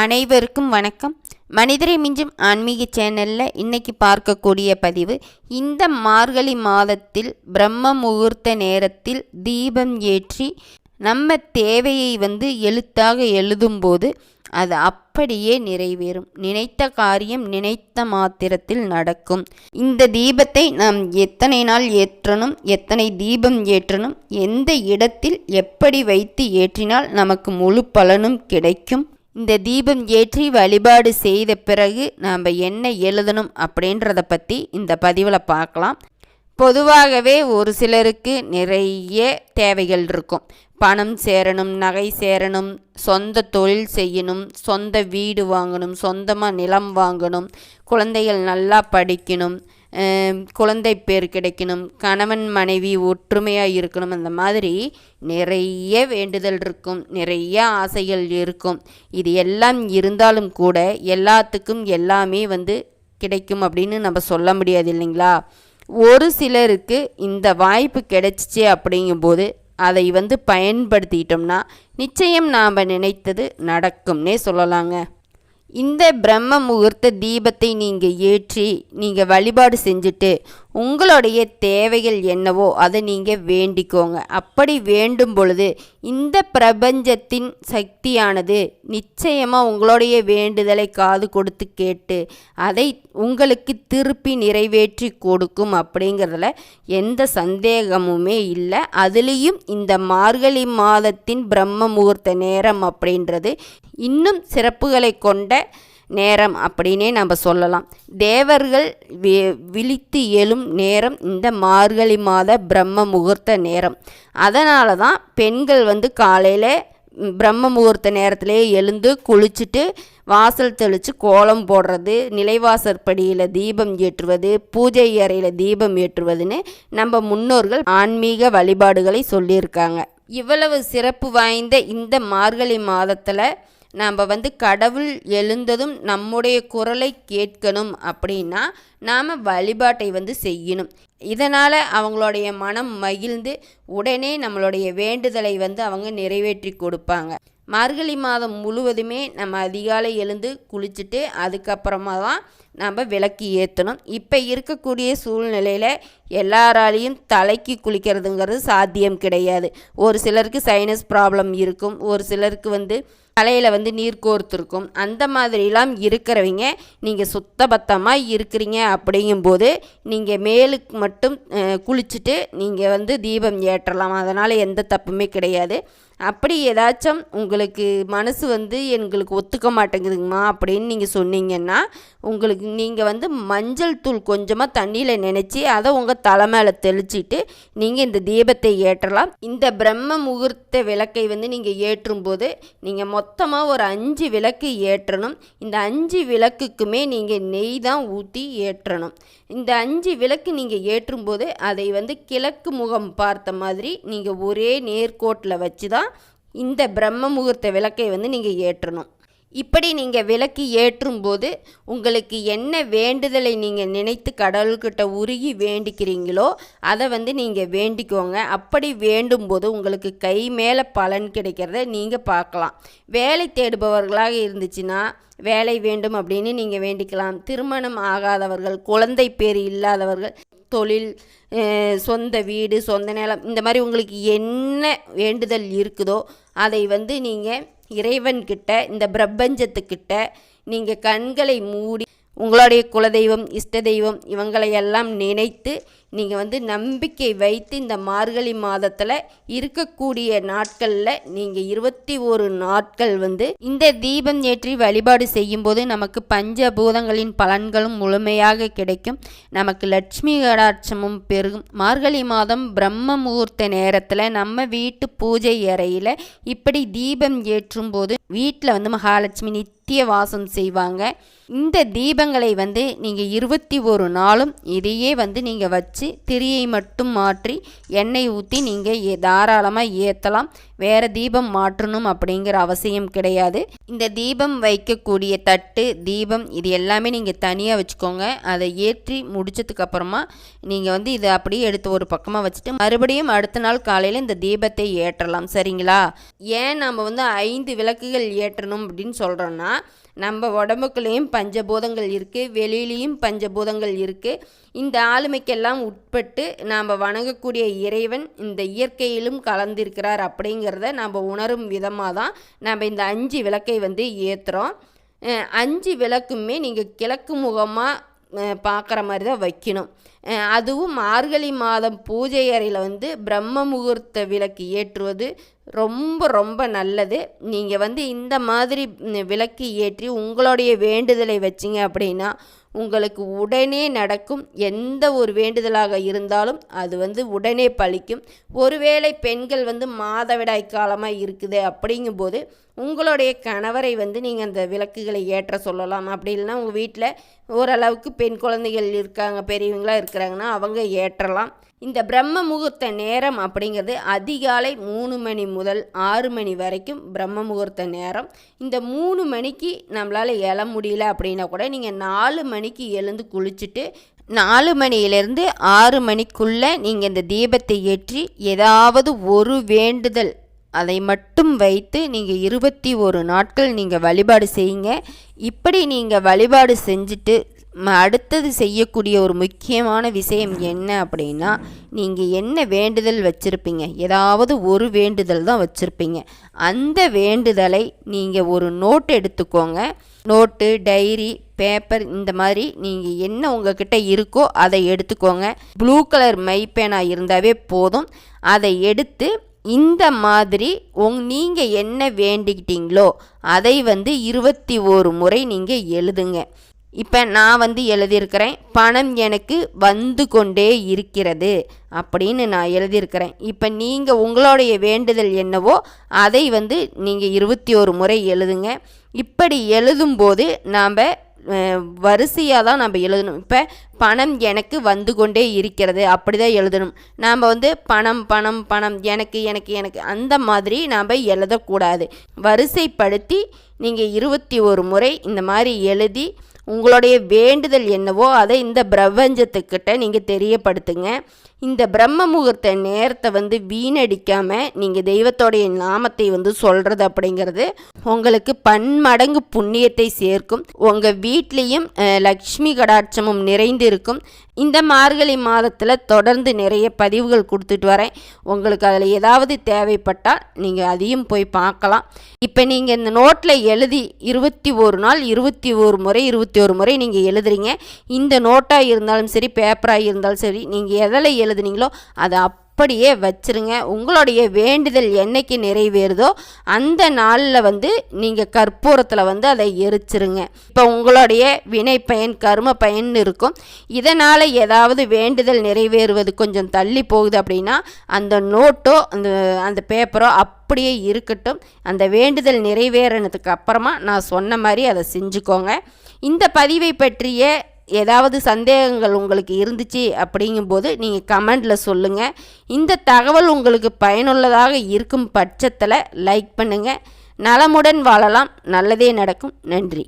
அனைவருக்கும் வணக்கம். மனிதரை மிஞ்சும் ஆன்மீக சேனலில் இன்றைக்கி பார்க்கக்கூடிய பதிவு இந்த மார்கழி மாதத்தில் பிரம்ம முகூர்த்த நேரத்தில் தீபம் ஏற்றி நம்ம தேவையை வந்து எழுத்தாக எழுதும்போது அது அப்படியே நிறைவேறும். நினைத்த காரியம் நினைத்த மாத்திரத்தில் நடக்கும். இந்த தீபத்தை நாம் எத்தனை நாள் ஏற்றணும் எத்தனை தீபம் ஏற்றணும் எந்த இடத்தில் எப்படி வைத்து ஏற்றினால் நமக்கு முழு பலனும் கிடைக்கும். இந்த தீபம் ஏற்றி வழிபாடு செய்த பிறகு நாம் என்ன எழுதணும் அப்படின்றத பற்றி இந்த பதிவில் பார்க்கலாம். பொதுவாகவே ஒரு சிலருக்கு நிறைய தேவைகள் இருக்கும். பணம் சேரணும் நகை சேரணும் சொந்த தொழில் செய்யணும் சொந்த வீடு வாங்கணும் சொந்தமாக நிலம் வாங்கணும் குழந்தைகள் நல்லா படிக்கணும் குழந்தை பேர் கிடைக்கணும் கணவன் மனைவி ஒற்றுமையாக இருக்கணும் அந்த மாதிரி நிறைய வேண்டுதல் இருக்கும் நிறைய ஆசைகள் இருக்கும். இது எல்லாம் இருந்தாலும் கூட எல்லாத்துக்கும் எல்லாமே வந்து கிடைக்கும் அப்படின்னு நம்ம சொல்ல முடியாது இல்லைங்களா? ஒரு சிலருக்கு இந்த வாய்ப்பு கிடைச்சிச்சு அப்படிங்கும்போது அதை வந்து பயன்படுத்திக்கிட்டோம்னா நிச்சயம் நாம் நினைத்தது நடக்கும்னே சொல்லலாங்க. இந்த பிரம்ம முகூர்த்த தீபத்தை நீங்கள் ஏற்றி நீங்கள் வழிபாடு செஞ்சுட்டு உங்களுடைய தேவைகள் என்னவோ அதை நீங்கள் வேண்டிக்கோங்க. அப்படி வேண்டும் பொழுது இந்த பிரபஞ்சத்தின் சக்தியானது நிச்சயமாக உங்களுடைய வேண்டுதலை காது கொடுத்து கேட்டு அதை உங்களுக்கு திருப்பி நிறைவேற்றி கொடுக்கும் அப்படிங்கிறதுல எந்த சந்தேகமுமே இல்லை. அதுலேயும் இந்த மார்கழி மாதத்தின் பிரம்ம முகூர்த்த நேரம் அப்படின்றது இன்னும் சிறப்புகளை கொண்ட நேரம் அப்படின்னே நம்ம சொல்லலாம். தேவர்கள் வி விழித்து எழும் நேரம் இந்த மார்கழி மாத பிரம்ம முகூர்த்த நேரம். அதனால தான் பெண்கள் வந்து காலையில் பிரம்ம முகூர்த்த நேரத்திலே எழுந்து குளிச்சுட்டு வாசல் தெளித்து கோலம் போடுறது நிலைவாசற்படியில் தீபம் ஏற்றுவது பூஜை அறையில் தீபம் ஏற்றுவதுன்னு நம்ம முன்னோர்கள் ஆன்மீக வழிபாடுகளை சொல்லியிருக்காங்க. இவ்வளவு சிறப்பு வாய்ந்த இந்த மார்கழி மாதத்தில் நாம் வந்து கடவுள் எழுந்ததும் நம்முடைய குரலை கேட்கணும் அப்படின்னா நாம் வழிபாட்டை வந்து செய்யணும். இதனால் அவங்களுடைய மனம் மகிழ்ந்து உடனே நம்மளுடைய வேண்டுதலை வந்து அவங்க நிறைவேற்றி கொடுப்பாங்க. மார்கழி மாதம் முழுவதுமே நம்ம அதிகாலை எழுந்து குளிச்சுட்டு அதுக்கப்புறமா தான் நம்ம விளக்கு ஏற்றணும் இப்போ இருக்கக்கூடிய சூழ்நிலையில் எல்லாராலையும் தலைக்கு குளிக்கிறதுங்கிறது சாத்தியம் கிடையாது. ஒரு சிலருக்கு சைனஸ் ப்ராப்ளம் இருக்கும். ஒரு சிலருக்கு வந்து தலையில் வந்து நீர் கோர்த்துருக்கும் அந்த மாதிரிலாம் இருக்கிறவங்க நீங்கள் சுத்தபத்தமாக இருக்கிறீங்க அப்படிங்கும்போது நீங்கள் மேலுக்கு மட்டும் குளிச்சுட்டு நீங்கள் வந்து தீபம் ஏற்றலாம். அதனால் எந்த தப்புமே கிடையாது. அப்படி ஏதாச்சும் உங்களுக்கு மனசு வந்து எங்களுக்கு ஒத்துக்க மாட்டேங்குதுங்கம்மா அப்படின்னு நீங்கள் சொன்னீங்கன்னா உங்களுக்கு நீங்கள் வந்து மஞ்சள் தூள் கொஞ்சமாக தண்ணியில் நினச்சி அதை உங்கள் தலை மேலே தெளிச்சிட்டு நீங்கள் இந்த தீபத்தை ஏற்றலாம். இந்த பிரம்ம முகூர்த்த விளக்கை வந்து நீங்கள் ஏற்றும்போது நீங்கள் மொத்தமாக ஒரு அஞ்சு விளக்கு ஏற்றணும். இந்த அஞ்சு விளக்குக்குமே நீங்கள் நெய் தான் ஊற்றி ஏற்றணும். இந்த அஞ்சு விளக்கு நீங்கள் ஏற்றும்போது அதை வந்து கிழக்கு முகம் பார்த்த மாதிரி நீங்கள் ஒரே நேர்கோட்டில் வச்சு தான் இந்த பிரம்ம முகூர்த்த விளக்கை வந்து நீங்கள் ஏற்றணும். இப்படி நீங்கள் விளக்கு ஏற்றும்போது உங்களுக்கு என்ன வேண்டுதலை நீங்கள் நினைத்து கடவுள்கிட்ட உருகி வேண்டிக்கிறீங்களோ அதை வந்து நீங்கள் வேண்டிக்கோங்க. அப்படி வேண்டும்போது உங்களுக்கு கை மேலே பலன் கிடைக்கிறத நீங்கள் பார்க்கலாம். வேலை தேடுபவர்களாக இருந்துச்சுன்னா வேலை வேண்டும் அப்படின்னு நீங்கள் வேண்டிக்கலாம். திருமணம் ஆகாதவர்கள் குழந்தை பேர் இல்லாதவர்கள் தொழில் சொந்த வீடு சொந்த நிலம் இந்த மாதிரி உங்களுக்கு என்ன வேண்டுதல் இருக்குதோ அதை வந்து நீங்கள் இறைவன்கிட்ட இந்த பிரபஞ்சத்துக்கிட்ட நீங்கள் கண்களை மூடி உங்களுடைய குலதெய்வம் இஷ்ட தெய்வம் இவங்களையெல்லாம் நினைத்து நீங்கள் வந்து நம்பிக்கை வைத்து இந்த மார்கழி மாதத்தில் இருக்கக்கூடிய நாட்களில் நீங்கள் இருபத்தி ஒரு நாட்கள் வந்து இந்த தீபம் ஏற்றி வழிபாடு செய்யும்போது நமக்கு பஞ்சபூதங்களின் பலன்களும் முழுமையாக கிடைக்கும். நமக்கு லட்சுமி கடாட்சமும் பெருகும். மார்கழி மாதம் பிரம்ம முகூர்த்த நேரத்தில் நம்ம வீட்டு பூஜை அறையில் இப்படி தீபம் ஏற்றும் போது வீட்டில் வந்து மகாலட்சுமி நித்திய வாசம் செய்வாங்க. இந்த தீபங்களை வந்து நீங்கள் இருபத்தி ஒரு நாளும் இதையே வந்து நீங்கள் வச்சு திரியை மட்டும் மாற்றி எண்ணெய் ஊற்றி நீங்கள் தாராளமாக ஏற்றலாம் வேறு தீபம் மாற்றணும் அப்படிங்கிற அவசியம் கிடையாது. இந்த தீபம் வைக்கக்கூடிய தட்டு தீபம் இது எல்லாமே நீங்கள் தனியாக வச்சுக்கோங்க. அதை ஏற்றி முடிச்சதுக்கப்புறமா நீங்கள் வந்து இதை அப்படியே எடுத்து ஒரு பக்கமாக வச்சுட்டு மறுபடியும் அடுத்த நாள் காலையில் இந்த தீபத்தை ஏற்றலாம். சரிங்களா? ஏன் நம்ம வந்து ஐந்து விளக்குகள் ஏற்றணும் அப்படின்னு சொல்கிறோன்னா நம்ம உடம்புக்குள்ளேயும் பஞ்சபூதங்கள் இருக்குது வெளியிலையும் பஞ்சபூதங்கள் இருக்குது இந்த ஆளுமைக்கெல்லாம் உட்பட்டு நாம் வணங்கக்கூடிய இறைவன் இந்த இயற்கையிலும் கலந்திருக்கிறார் அப்படிங்கிற அப்படிங்கிறத நம்ம உணரும் விதமாக தான் நம்ம இந்த அஞ்சு விளக்கை வந்து ஏற்றுறோம் அஞ்சு விளக்குமே நீங்கள் கிழக்கு முகமாக பார்க்குற மாதிரி தான் வைக்கணும். அதுவும் மார்கழி மாதம் பூஜை அறையில் வந்து பிரம்ம முகூர்த்த விளக்கு ஏற்றுவது ரொம்ப ரொம்ப நல்லது. நீங்கள் வந்து இந்த மாதிரி விளக்கு ஏற்றி உங்களுடைய வேண்டுதலை வச்சிங்க அப்படின்னா உங்களுக்கு உடனே நடக்கும். எந்த ஒரு வேண்டுதலாக இருந்தாலும் அது வந்து உடனே பழிக்கும். ஒருவேளை பெண்கள் வந்து மாதவிடாய் காலமாக இருக்குது அப்படிங்கும்போது உங்களுடைய கணவரை வந்து நீங்கள் அந்த விளக்குகளை ஏற்ற சொல்லலாம். அப்படி இல்லைன்னா உங்கள் வீட்டில் ஓரளவுக்கு பெண் குழந்தைகள் இருக்காங்க பெரியவங்களாக இருக்கிறாங்கன்னா அவங்க ஏற்றலாம். இந்த பிரம்ம முகூர்த்த நேரம் அப்படிங்கிறது அதிகாலை மூணு மணி முதல் ஆறு மணி வரைக்கும் பிரம்ம முகூர்த்த நேரம். இந்த மூணு மணிக்கு நம்மளால் எழ முடியல அப்படின்னா கூட நீங்கள் நாலு மணிக்கு எழுந்து குளிச்சுட்டு நாலு மணியிலேருந்து ஆறு மணிக்குள்ளே நீங்கள் இந்த தீபத்தை ஏற்றி ஏதாவது ஒரு வேண்டுதல் அதை மட்டும் வைத்து நீங்கள் இருபத்தி ஒரு நாட்கள் நீங்கள் வழிபாடு செய்யுங்க. இப்படி நீங்கள் வழிபாடு செஞ்சுட்டு அடுத்தது செய்யக்கூடிய ஒரு முக்கியமான விஷயம் என்ன அப்படின்னா நீங்கள் என்ன வேண்டுதல் வச்சுருப்பீங்க? ஏதாவது ஒரு வேண்டுதல் தான் வச்சுருப்பீங்க. அந்த வேண்டுதலை நீங்கள் ஒரு நோட் எடுத்துக்கோங்க. நோட்டு டைரி பேப்பர் இந்த மாதிரி நீங்கள் என்ன உங்ககிட்ட இருக்கோ அதை எடுத்துக்கோங்க. ப்ளூ கலர் மை பேனாக இருந்தாவே போதும். அதை எடுத்து இந்த மாதிரி உங் நீங்கள் என்ன வேண்டிக்கிட்டீங்களோ அதை வந்து இருபத்தி ஒரு முறை நீங்கள் எழுதுங்க. இப்போ நான் வந்து எழுதியிருக்கிறேன் பணம் எனக்கு வந்து கொண்டே இருக்கிறது அப்படின்னு நான் எழுதியிருக்கிறேன். இப்போ நீங்கள் உங்களுடைய வேண்டுதல் என்னவோ அதை வந்து நீங்கள் இருபத்தி ஒரு முறை எழுதுங்க. இப்படி எழுதும்போது நாம் வரிசையாக தான் நம்ம எழுதணும். இப்போ பணம் எனக்கு வந்து கொண்டே இருக்கிறது அப்படி தான் எழுதணும். நாம் வந்து பணம் பணம் பணம் எனக்கு எனக்கு எனக்கு அந்த மாதிரி நாம் எழுதக்கூடாது. வரிசைப்படுத்தி நீங்கள் இருபத்தி ஒரு முறை இந்த மாதிரி எழுதி உங்களுடைய வேண்டுதல் என்னவோ அதை இந்த பிரபஞ்சத்துக்கிட்ட நீங்கள் தெரியப்படுத்துங்க. இந்த பிரம்ம முகூர்த்த நேரத்தை வந்து வீணடிக்காமல் நீங்கள் தெய்வத்தோடைய நாமத்தை வந்து சொல்கிறது அப்படிங்கிறது உங்களுக்கு பன்மடங்கு புண்ணியத்தை சேர்க்கும். உங்கள் வீட்லேயும் லக்ஷ்மி கடாட்சமும் நிறைந்து இருக்கும் இந்த மார்கழி மாதத்தில் தொடர்ந்து நிறைய பதிவுகள் கொடுத்துட்டு வரேன். உங்களுக்கு அதில் ஏதாவது தேவைப்பட்டால் நீங்கள் அதையும் போய் பார்க்கலாம். இப்போ நீங்கள் இந்த நோட்டில் எழுதி இருபத்தி ஒரு நாள் இருபத்தி ஒரு முறை இருபத்தி ஒரு முறை நீங்கள் எழுதுறீங்க. இந்த நோட்டாக இருந்தாலும் சரி பேப்பராக இருந்தாலும் சரி நீங்கள் எதில் எழுதுனீங்களோ அதை அப்படியே வச்சுருங்க. உங்களுடைய வேண்டுதல் என்னைக்கு நிறைவேறுதோ அந்த நாளில் வந்து நீங்கள் கற்பூரத்தில் வந்து அதை எரிச்சிருங்க. இப்போ உங்களுடைய வினை பயன் கரும பயன் இருக்கும். இதனால் ஏதாவது வேண்டுதல் நிறைவேறுவது கொஞ்சம் தள்ளி போகுது அப்படின்னா அந்த நோட்டோ அந்த அந்த பேப்பரோ அப்படியே இருக்கட்டும். அந்த வேண்டுதல் நிறைவேறினதுக்கு அப்புறமா நான் சொன்ன மாதிரி அதை செஞ்சுக்கோங்க. இந்த பதிவை பற்றிய ஏதாவது சந்தேகங்கள் உங்களுக்கு இருந்துச்சு அப்படிங்கும்போது நீங்கள் கமெண்டில் சொல்லுங்கள் இந்த தகவல் உங்களுக்கு பயனுள்ளதாக இருக்கும் பட்சத்தில் லைக் பண்ணுங்கள் நலமுடன் வாழலாம். நல்லதே நடக்கும். நன்றி.